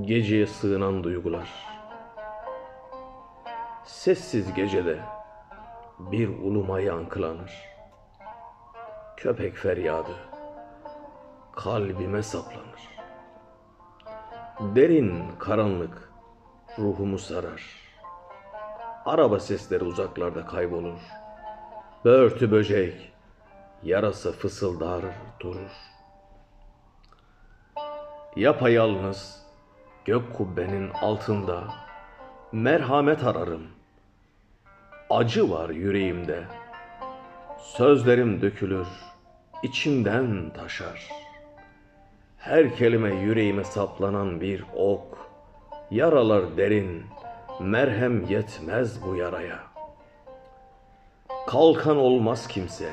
Geceye sığınan duygular. Sessiz gecede bir uluma yankılanır. Köpek feryadı kalbime saplanır. Derin karanlık ruhumu sarar. Araba sesleri uzaklarda kaybolur. Börtü böcek yarasa fısıldar durur. Yapayalnız gök kubbenin altında merhamet ararım. Acı var yüreğimde. Sözlerim dökülür, içimden taşar. Her kelime yüreğime saplanan bir ok. Yaralar derin, merhem yetmez bu yaraya. Kalkan olmaz kimse,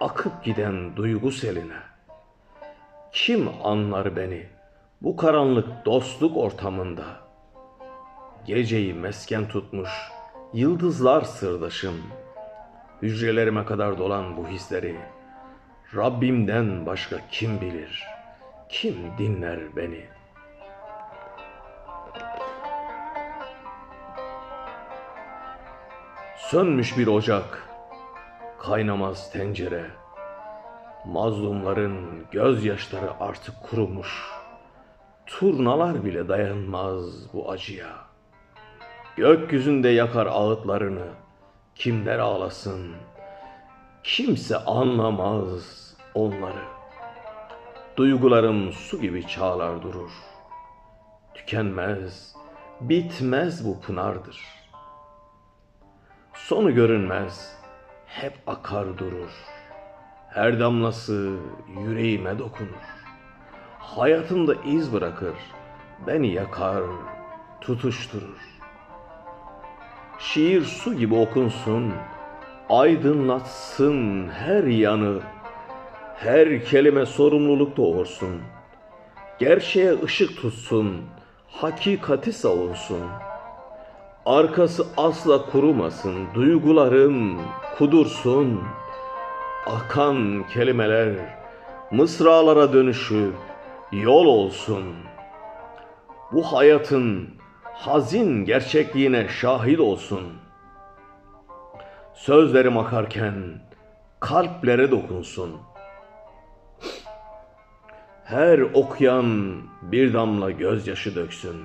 akıp giden duygu seline. Kim anlar beni bu karanlık dostluk ortamında? Geceyi mesken tutmuş yıldızlar sırdaşım. Hücrelerime kadar dolan bu hisleri Rabbimden başka kim bilir? Kim dinler beni? Sönmüş bir ocak, kaynamaz tencere. Mazlumların gözyaşları artık kurumuş. Turnalar bile dayanmaz bu acıya. Gökyüzünde yakar ağıtlarını. Kimler ağlasın? Kimse anlamaz onları. Duygularım su gibi çağlar durur. Tükenmez, bitmez bu pınardır. Sonu görünmez, hep akar durur. Her damlası yüreğime dokunur. Hayatımda iz bırakır, beni yakar, tutuşturur. Şiir su gibi okunsun, aydınlatsın her yanı. Her kelime sorumluluk doğursun. Gerçeğe ışık tutsun, hakikati savunsun. Arkası asla kurumasın, duygularım kudursun. Akan kelimeler mısralara dönüşüp yol olsun. Bu hayatın hazin gerçekliğine şahit olsun. Sözlerim akarken kalplere dokunsun. Her okuyan bir damla gözyaşı döksün.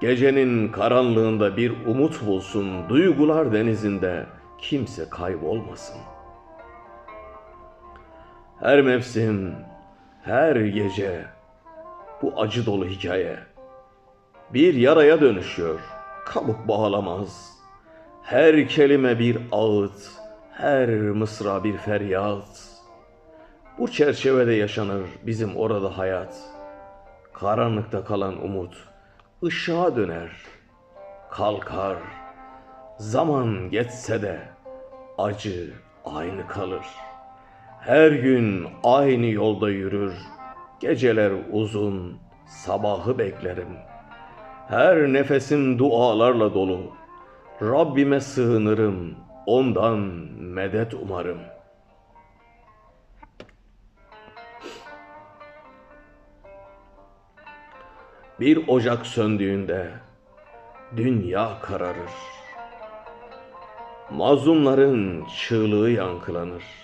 Gecenin karanlığında bir umut bulsun. Duygular denizinde kimse kaybolmasın. Her mevsim, her gece bu acı dolu hikaye bir yaraya dönüşüyor. Kabuk bağlamaz. Her kelime bir ağıt, her mısra bir feryat. Bu çerçevede yaşanır bizim orada hayat. Karanlıkta kalan umut ışığa döner, kalkar. Zaman geçse de acı aynı kalır. Her gün aynı yolda yürür. Geceler uzun, sabahı beklerim. Her nefesim dualarla dolu. Rabbime sığınırım, ondan medet umarım. Bir ocak söndüğünde dünya kararır. Mazlumların çığlığı yankılanır.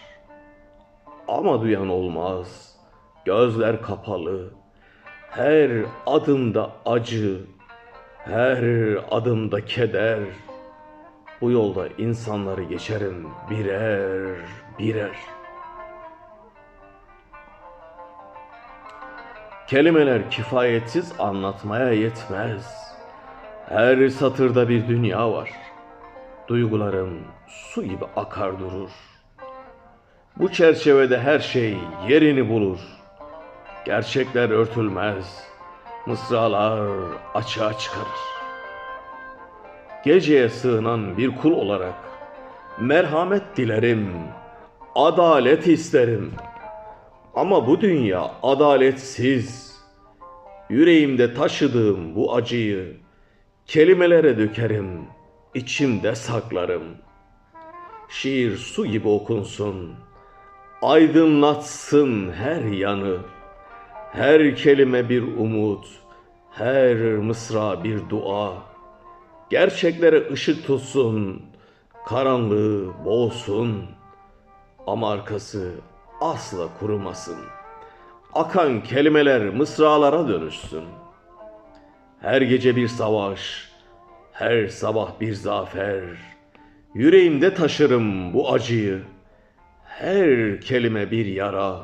Ama duyan olmaz. Gözler kapalı. Her adımda acı, her adımda keder. Bu yolda insanları geçerim birer birer. Kelimeler kifayetsiz anlatmaya yetmez. Her satırda bir dünya var. Duygularım su gibi akar durur. Bu çerçevede her şey yerini bulur. Gerçekler örtülmez. Mısralar açığa çıkarır. Geceye sığınan bir kul olarak merhamet dilerim, adalet isterim. Ama bu dünya adaletsiz. Yüreğimde taşıdığım bu acıyı kelimelere dökerim, içimde saklarım. Şiir su gibi okunsun, aydınlatsın her yanı. Her kelime bir umut, Her mısra bir dua. Gerçeklere ışık tutsun, karanlığı boğsun. Ama arkası asla kurumasın. Akan kelimeler mısralara dönüşsün. Her gece bir savaş, her sabah bir zafer. Yüreğimde taşırım bu acıyı. Her kelime bir yara,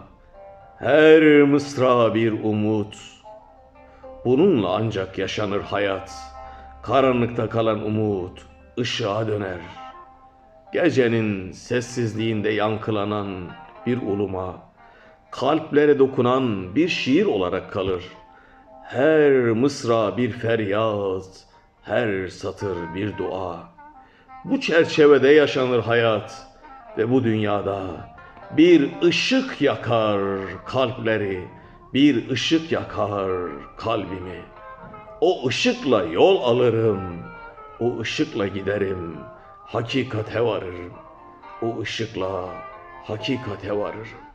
her mısra bir umut. Bununla ancak yaşanır hayat. Karanlıkta kalan umut ışığa döner. Gecenin sessizliğinde yankılanan bir uluma, kalplere dokunan bir şiir olarak kalır. Her mısra bir feryat, her satır bir dua. Bu çerçevede yaşanır hayat ve bu dünyada bir ışık yakar kalpleri, bir ışık yakar kalbimi. O ışıkla yol alırım, o ışıkla giderim, hakikate varırım. O ışıkla hakikate varırım.